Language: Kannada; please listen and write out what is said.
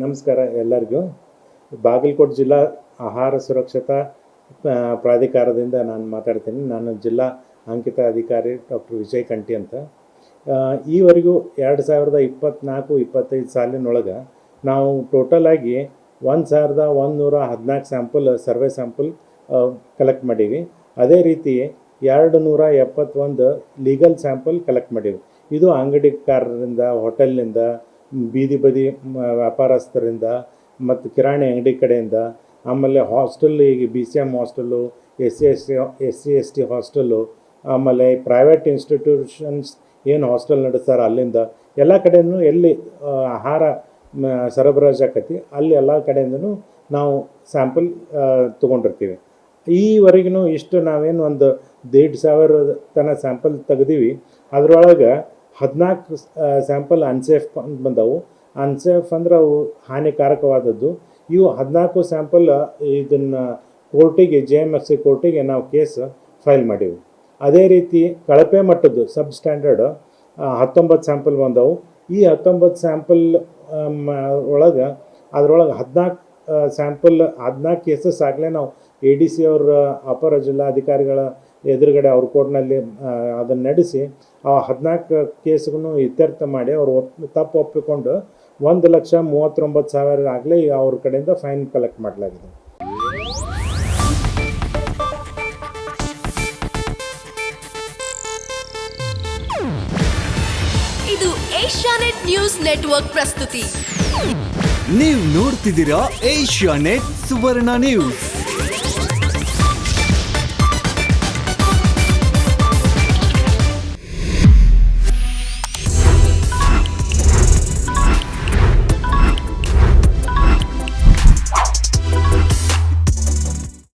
ನಮಸ್ಕಾರ ಎಲ್ಲರಿಗೂ. ಬಾಗಲಕೋಟೆ ಜಿಲ್ಲಾ ಆಹಾರ ಸುರಕ್ಷತಾ ಪ್ರಾಧಿಕಾರದಿಂದ ನಾನು ಮಾತಾಡ್ತೀನಿ. ನಾನು ಜಿಲ್ಲಾ ಅಂಕಿತ ಅಧಿಕಾರಿ ಡಾಕ್ಟರ್ ವಿಜಯ್ ಕಂಠಿ ಅಂತ. ಈವರೆಗೂ ಎರಡು ಸಾವಿರದ ಇಪ್ಪತ್ತ್ನಾಲ್ಕು ಇಪ್ಪತ್ತೈದು ಸಾಲಿನೊಳಗೆ ನಾವು ಟೋಟಲ್ ಆಗಿ ಒಂದು ಸಾವಿರದ ಒಂದುನೂರ ಹದಿನಾಲ್ಕು ಸ್ಯಾಂಪಲ್, ಸರ್ವೆ ಸ್ಯಾಂಪಲ್ ಕಲೆಕ್ಟ್ ಮಾಡೀವಿ. ಅದೇ ರೀತಿ ಎರಡು ನೂರ ಎಪ್ಪತ್ತೊಂದು ಲೀಗಲ್ ಸ್ಯಾಂಪಲ್ ಕಲೆಕ್ಟ್ ಮಾಡೀವಿ. ಇದು ಅಂಗಡಿಕಾರರಿಂದ ಹೋಟೆಲ್ನಿಂದ ಬೀದಿ ಬದಿ ವ್ಯಾಪಾರಸ್ಥರಿಂದ ಮತ್ತು ಕಿರಾಣಿ ಅಂಗಡಿ ಕಡೆಯಿಂದ, ಆಮೇಲೆ ಹಾಸ್ಟೆಲ್, ಈಗ B C M hostel, S C S C S C S T hostel, ಆಮೇಲೆ ಪ್ರೈವೇಟ್ ಇನ್ಸ್ಟಿಟ್ಯೂಷನ್ಸ್ ಏನು ಹಾಸ್ಟೆಲ್ ನಡೆಸ್ತಾರೆ ಅಲ್ಲಿಂದ, ಎಲ್ಲ ಕಡೆಯೂ ಎಲ್ಲಿ ಆಹಾರ ಸರಬರಾಜು ಆಕತಿ, ಅಲ್ಲಿ ಎಲ್ಲ ಕಡೆಯಿಂದನೂ ನಾವು ಸ್ಯಾಂಪಲ್ ತೊಗೊಂಡಿರ್ತೀವಿ. ಈವರೆಗೂ ಇಷ್ಟು ನಾವೇನು ಒಂದು ದೇಡ್ ಸಾವಿರ ತನ ಸ್ಯಾಂಪಲ್ ತೆಗ್ದೀವಿ. ಅದರೊಳಗೆ ಹದಿನಾಲ್ಕು ಸ್ಯಾಂಪಲ್ ಅನ್ಸೇಫ್ ಅಂತ ಬಂದವು. ಅನ್ಸೇಫ್ ಅಂದ್ರೆ ಅವು ಹಾನಿಕಾರಕವಾದದ್ದು. ಇವು ಹದಿನಾಲ್ಕು ಸ್ಯಾಂಪಲ್ ಇದನ್ನು ಕೋರ್ಟಿಗೆ ಜೆ ಎಂ ಎಫ್ ಸಿ ಕೋರ್ಟಿಗೆ ನಾವು ಕೇಸ್ ಫೈಲ್ ಮಾಡೀವಿ. ಅದೇ ರೀತಿ ಕಳಪೆ ಮಟ್ಟದ್ದು ಸಬ್ ಸ್ಟ್ಯಾಂಡರ್ಡ್ ಹತ್ತೊಂಬತ್ತು ಸ್ಯಾಂಪಲ್ ಬಂದವು. ಈ ಹತ್ತೊಂಬತ್ತು ಸ್ಯಾಂಪಲ್ ಒಳಗೆ, ಅದರೊಳಗೆ ಹದಿನಾಲ್ಕು ಸ್ಯಾಂಪಲ್ ಹದಿನಾಲ್ಕು ಕೇಸಸ್ ಆಗಲೇ ನಾವು ಎ ಡಿ ಸಿ ಅವರ, ಅಪರ ಜಿಲ್ಲಾಧಿಕಾರಿಗಳ ಎದುರುಗಡೆ ಅವ್ರ ಕೋರ್ಟ್ನಲ್ಲಿ ಅದನ್ನು ನಡೆಸಿ ಆ ಹದಿನಾಲ್ಕು ಕೇಸ್ಗೂ ಇತ್ಯರ್ಥ ಮಾಡಿ ಅವರು ಒಪ್ ತಪ್ಪು ಒಪ್ಪಿಕೊಂಡು ಒಂದು ಲಕ್ಷ ಮೂವತ್ತೊಂಬತ್ತು ಸಾವಿರ ಆಗಲೇ ಅವ್ರ ಕಡೆಯಿಂದ ಫೈನ್ ಕಲೆಕ್ಟ್ ಮಾಡಲಾಗಿದೆ. ಇದು ಏಷ್ಯಾನೆಟ್ ನ್ಯೂಸ್ ನೆಟ್ವರ್ಕ್ ಪ್ರಸ್ತುತಿ. ನೀವು ನೋಡ್ತಿದ್ದೀರಾ ಏಷ್ಯಾನೆಟ್ ಸುವರ್ಣ ನ್ಯೂಸ್.